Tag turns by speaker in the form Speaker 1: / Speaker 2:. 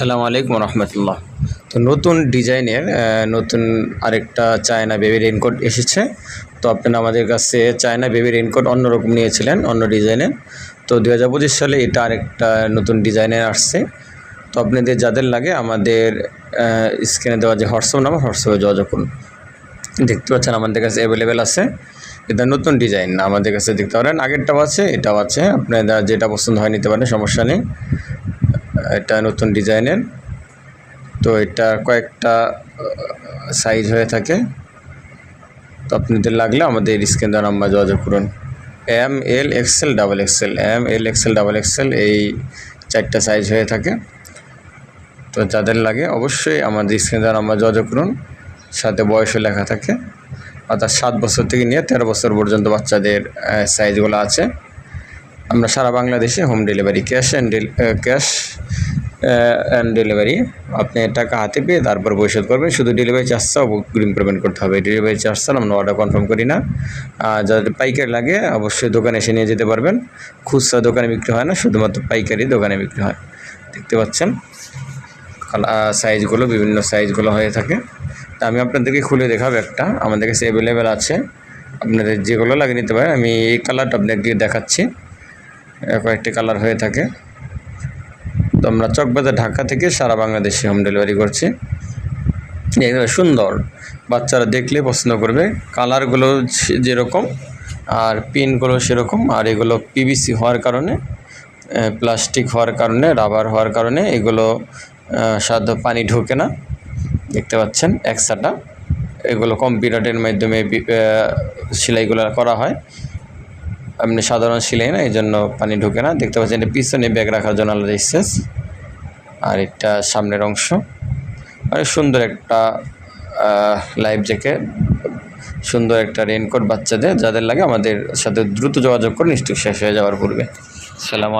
Speaker 1: আসসালামু আলাইকুম রহমতুল্লাহ। তো নতুন ডিজাইনের নতুন আরেকটা চায়না বেবি রেনকোট এসেছে। তো আপনারা আমাদের কাছে চায়না বেবি রেনকোট অন্যরকম নিয়েছিলেন, অন্য ডিজাইনের। তো দু হাজার পঁচিশ সালে এটা আরেকটা নতুন ডিজাইনের আসছে। তো আপনাদের যাদের লাগে আমাদের স্ক্রিনে দেওয়া যে হোয়াটসঅ্যাপ নাম্বার, হোয়াটসঅ্যাপে যোগাযোগ করুন। দেখতে পাচ্ছেন আমাদের কাছে অ্যাভেলেবেল আছে। এটা নতুন ডিজাইন, আমাদের কাছে দেখতে পারেন। আগেরটাও আছে, এটাও আছে। আপনারা যেটা পছন্দ হয় নিতে পারেন, সমস্যা নেই। এটা নতুন ডিজাইনের। তো এটা কয়েকটা সাইজ হয়ে থাকে। তো আপনাদের লাগলে আমাদের স্ক্রিন দেওয়া নাম্বার যোগাযোগ করুন। M L XL double XL M L XL double XL এই চারটা সাইজ হয়ে থাকে। তো যাদের লাগে অবশ্যই আমাদের স্ক্রিন দেওয়া নাম্বার যোগাযোগ করুন। সাথে বয়সও লেখা থাকে। অর্থাৎ সাত বছর থেকে নিয়ে তেরো বছর পর্যন্ত বাচ্চাদের সাইজগুলো আছে। আমরা সারা বাংলাদেশে home delivery cash and cash and delivery আপনি টাকা হাতে পেয়ে তারপর পরিশোধ করবেন। শুধু ডেলিভারি চার্জটাও অগ্রিম পেমেন্ট করতে হবে। ডেলিভারি চার্জটা আমরা অর্ডার কনফার্ম করি না। যাদের পাইকারি লাগে, অবশ্যই দোকানে এসে নিয়ে যেতে পারবেন। খুচরা দোকানে বিক্রি হয় না, শুধুমাত্র পাইকারি দোকানে বিক্রি হয়। দেখতে পাচ্ছেন? সাইজগুলো বিভিন্ন সাইজগুলো হয়ে থাকে। তা আমি আপনাদেরকে খুলে দেখাবো একটা। আমাদের কাছে অ্যাভেলেবেল আছে। আপনাদের যেগুলো লাগে নিতে পারেন। আমি এই কালারটা আপনাকে দেখাচ্ছি। কয়েকটি কালার হয়ে থাকে। তো আমরা চকবাজার ঢাকা থেকে সারা বাংলাদেশে হোম ডেলিভারি করছি। এগুলো সুন্দর বাচ্চারা দেখলে পছন্দ করবে। কালারগুলো যেরকম আর পিনগুলো সেরকম। আর এগুলো পিভিসি হওয়ার কারণে প্লাস্টিক হওয়ার কারণে রাবার হওয়ার কারণে এগুলো সাধ্য পানি ঢোকে না। দেখতে পাচ্ছেন একসাটা এগুলো কম্পিউটারের মাধ্যমে সেলাইগুলো করা হয়। এমনি সাধারণ সিলাই না এই জন্য পানি ঢুকে না। দেখতে পাচ্ছেন, এটা পিছনে ব্যাগ রাখার জন্য আলাদা স্পেস আর এটা সামনের অংশ। অনেক সুন্দর একটা লাইফ জ্যাকেট সুন্দর একটা রেনকোট বাচ্চাদের, যাদের লাগে আমাদের সাথে দ্রুত যোগাযোগ করে নিশ্চয়ই শেষ হয়ে যাওয়ার পূর্বে। সালাম